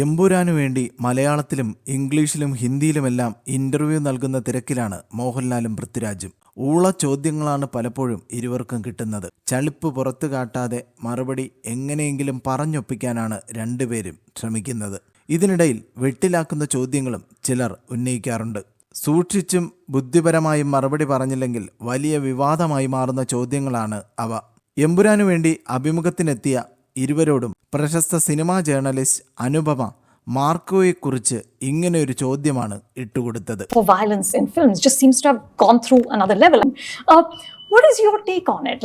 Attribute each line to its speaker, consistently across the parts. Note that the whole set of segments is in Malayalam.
Speaker 1: എമ്പുരാനു വേണ്ടി മലയാളത്തിലും ഇംഗ്ലീഷിലും ഹിന്ദിയിലുമെല്ലാം ഇന്റർവ്യൂ നൽകുന്ന തിരക്കിലാണ് മോഹൻലാലും പൃഥ്വിരാജും. ഊള ചോദ്യങ്ങളാണ് പലപ്പോഴും ഇരുവർക്കും കിട്ടുന്നത്. ചളിപ്പ് പുറത്തു കാട്ടാതെ മറുപടി എങ്ങനെയെങ്കിലും പറഞ്ഞൊപ്പിക്കാനാണ് രണ്ടുപേരും ശ്രമിക്കുന്നത്. ഇതിനിടയിൽ വെട്ടിലാക്കുന്ന ചോദ്യങ്ങളും ചിലർ ഉന്നയിക്കാറുണ്ട്. സൂക്ഷിച്ചും ബുദ്ധിപരമായും മറുപടി പറഞ്ഞില്ലെങ്കിൽ വലിയ വിവാദമായി മാറുന്ന ചോദ്യങ്ങളാണ് അവ. എമ്പുരാനു വേണ്ടി അഭിമുഖത്തിനെത്തിയ ഇരുവരോടും പ്രശസ്ത സിനിമാ ജേർണലിസ്റ്റ് അനുപമ മാർക്കോയെക്കുറിച്ച് ഇങ്ങനെ ഒരു ചോദ്യമാണ് ഇട്ടുകൊടുത്തത്
Speaker 2: violence in films just seems to have gone through another level. What is your take on it?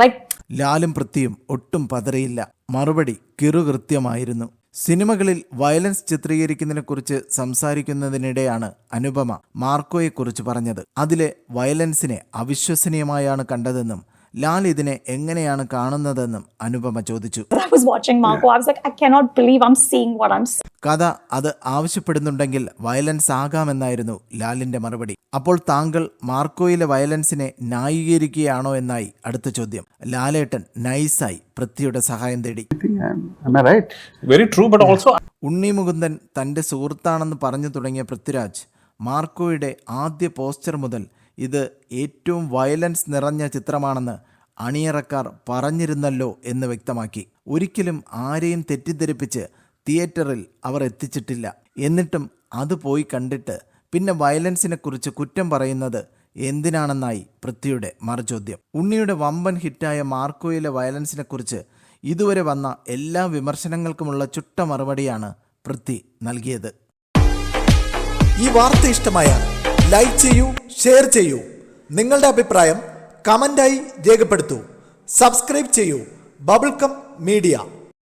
Speaker 1: ലാലും പൃഥ്വിയും ഒട്ടും പതറിയില്ല മറുപടി കിറുകൃത്യമായിരുന്നു സിനിമകളിൽ വയലൻസ് ചിത്രീകരിക്കുന്നതിനെക്കുറിച്ച് സംസാരിക്കുന്നതിനിടെയാണ് അനുപമ മാർക്കോയെക്കുറിച്ച് പറഞ്ഞത് അതിലെ വയലൻസിനെ അവിശ്വസനീയമായാണ് കണ്ടതെന്നും ലാൽ ഇതിനെ എങ്ങനെയാണ് കാണുന്നതെന്നും അനുപമ ചോദിച്ചു
Speaker 2: I was watching Marco, I was like, I cannot believe I'm seeing what I'm seeing.
Speaker 1: കഥ അത് ആവശ്യപ്പെടുന്നുണ്ടെങ്കിൽ വയലൻസ് ആകാമെന്നായിരുന്നു ലാലിന്റെ മറുപടി അപ്പോൾ താങ്കൾ മാർക്കോയിലെ വയലൻസിനെ ന്യായീകരിക്കുകയാണോ എന്നായി അടുത്ത ചോദ്യം ലാലേട്ടൻ നൈസായി പൃഥ്വിയുടെ സഹായം തേടി
Speaker 3: Am, am I right?
Speaker 4: Very true, but also
Speaker 1: Unni Mukundan തന്റെ സുഹൃത്താണെന്ന് പറഞ്ഞു തുടങ്ങിയ പൃഥ്വിരാജ് മാർക്കോയുടെ ആദ്യ പോസ്റ്റർ മുതൽ ഇത് ഏറ്റവും വയലൻസ് നിറഞ്ഞ ചിത്രമാണെന്ന് അണിയറക്കാർ പറഞ്ഞിരുന്നല്ലോ എന്ന് വ്യക്തമാക്കി. ഒരിക്കലും ആരെയും തെറ്റിദ്ധരിപ്പിച്ച് തിയേറ്ററിൽ അവർ എത്തിച്ചിട്ടില്ല. എന്നിട്ടും അത് പോയി കണ്ടിട്ട് പിന്നെ വയലൻസിനെക്കുറിച്ച് കുറ്റം പറയുന്നത് എന്തിനാണെന്നായി പൃഥ്വിയുടെ മറുചോദ്യം. ഉണ്ണിയുടെ വമ്പൻ ഹിറ്റായ മാർക്കോയിലെ വയലൻസിനെക്കുറിച്ച് ഇതുവരെ വന്ന എല്ലാ വിമർശനങ്ങൾക്കുമുള്ള ചുട്ട മറുപടിയാണ് പൃഥ്വി നൽകിയത്.
Speaker 5: ഈ വാർത്ത ഇഷ്ടമായ ലൈക്ക് ചെയ്യൂ ഷെയർ ചെയ്യൂ. നിങ്ങളുടെ അഭിപ്രായം കമന്റായി രേഖപ്പെടുത്തൂ. സബ്സ്ക്രൈബ് ചെയ്യൂ. Bubblegum media